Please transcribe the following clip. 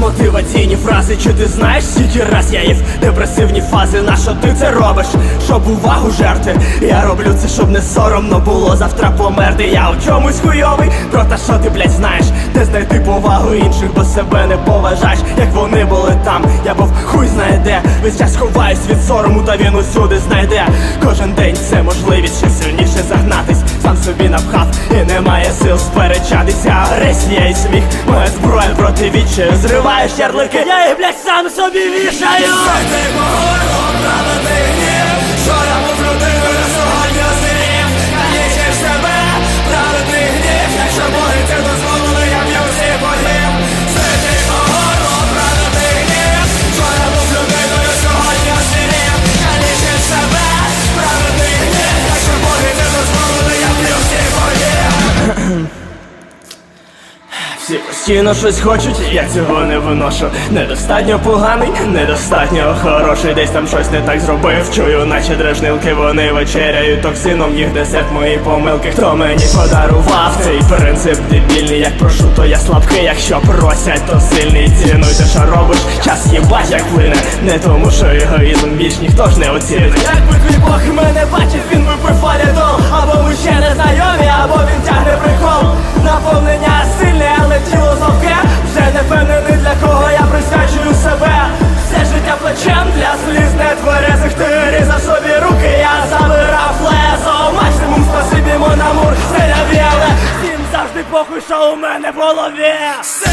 мотиваційні фрази, чи ти знаєш, скільки раз я їв депресивні фази, на що ти це робиш, щоб увагу жерти Я роблю це, щоб не соромно було завтра померти Я у чомусь хуйовий, про те, що ти, блядь, знаєш, де знайти повагу інших, бо себе не поважаєш, як вони були там, я був хуй знає де Весь час ховаюсь від сорому, та він усюди знайде. Кожен день це можливість ще сильніше загнатись, сам собі напхав. І немає сил сперечатися. Агресія і сміх, моя зброя проти вічі. Зриваєш ярлики, я їх, блядь, сам собі вішаю Всі постійно щось хочуть, я цього не виношу. Недостатньо поганий, недостатньо хороший. Десь там щось не так зробив. Чую, наче дражнилки, вони вечеряють токсином, їх десерт мої помилки. Хто мені подарував цей принцип дебільний, як прошу, то я слабкий. Якщо просять, то сильний. Цінуйте, що робиш. Час їбать, як плине. Не тому, що егоїзм більш ніхто ж не оцінить. Якби твій Бог мене бачив, він випив валідол Або похуй, що у мене в голові. Все